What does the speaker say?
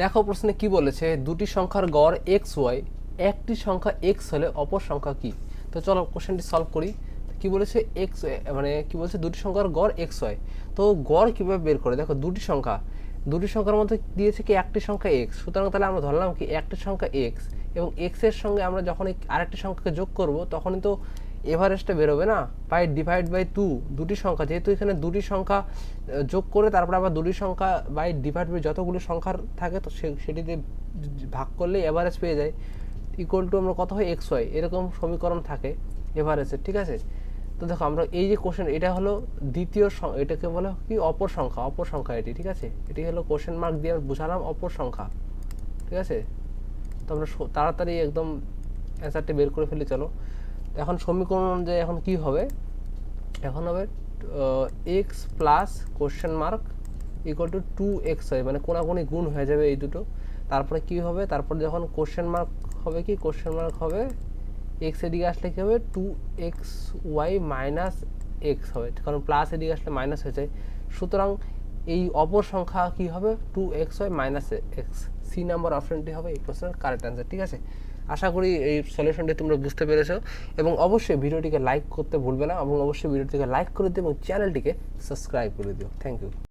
দেখো প্রশ্নে কি বলেছে, দুটি সংখ্যার গড় এক্স ওয়াই একটি সংখ্যা এক্স হলে অপর সংখ্যা কি? তো চলো কোশ্চেনটি সলভ করি। কি বলেছে এক্স মানে কি বলছে, দুটি সংখ্যার গড় এক্স ওয়াই তো গড় কীভাবে বের করে? দেখো দুটি সংখ্যা। দুটি সংখ্যার মধ্যে দিয়েছে কি একটি সংখ্যা এক্স সুতরাং তাহলে আমরা ধরলাম কি একটি সংখ্যা এক্স এবং এক্সের সঙ্গে আমরা যখন আরেকটি সংখ্যাকে যোগ করব, তখনই তো এভারেস্টটা বেরোবে না? বাই ডিভাইড বাই টু দুটি সংখ্যা। যেহেতু এখানে দুটি সংখ্যা যোগ করে তারপরে আবার দুটি সংখ্যা বাই ডিভাইড বাই যতগুলো সংখ্যার থাকে, তো সেটিতে ভাগ করলে এভারেজ পেয়ে যায়। ইকুয়াল টু আমরা কত হয়? এক্স ওয়াই এরকম সমীকরণ থাকে এভারেজের ঠিক আছে? তো দেখো, আমরা এই যে কোশ্চেন এটা হলো দ্বিতীয় এটাকে বলে কি? অপর সংখ্যা। অপর সংখ্যা এটি, ঠিক আছে? এটি হলো কোশ্চেন মার্ক দিয়ে আমরা বুঝালাম অপর সংখ্যা, ঠিক আছে? তো আমরা তাড়াতাড়ি একদম অ্যান্সারটি বের করে ফেলি, চলো। এখন সমীকরণ অনুযায়ী এখন কি হবে? এখন হবে x plus question mark equal to two x হয় মানে কোনাকুনি গুণ হয়ে যাবে এই দুটো। তারপরে কি হবে? তারপরে যখন কোশ্চেন মার্ক হবে কি? কোশ্চেন মার্ক হবে এক্স এদিকে আসলে কী হবে? Two x y minus x হবে। কারণ প্লাস এদিকে আসলে মাইনাস হয়ে যায় সুতরাং এই অপর সংখ্যা কি হবে? Two x y minus x C number অপশনটি হবে এই প্রশ্নের কারেক্ট অ্যান্সার ঠিক আছে? আশা করি এই সলিউশনটি তোমরা বুঝতে পেরেছ এবং অবশ্যই ভিডিওটিকে লাইক করতে ভুলবে না এবং অবশ্যই ভিডিওটিকে লাইক করে দিও এবং চ্যানেলটিকে সাবস্ক্রাইব করে দিও। Thank you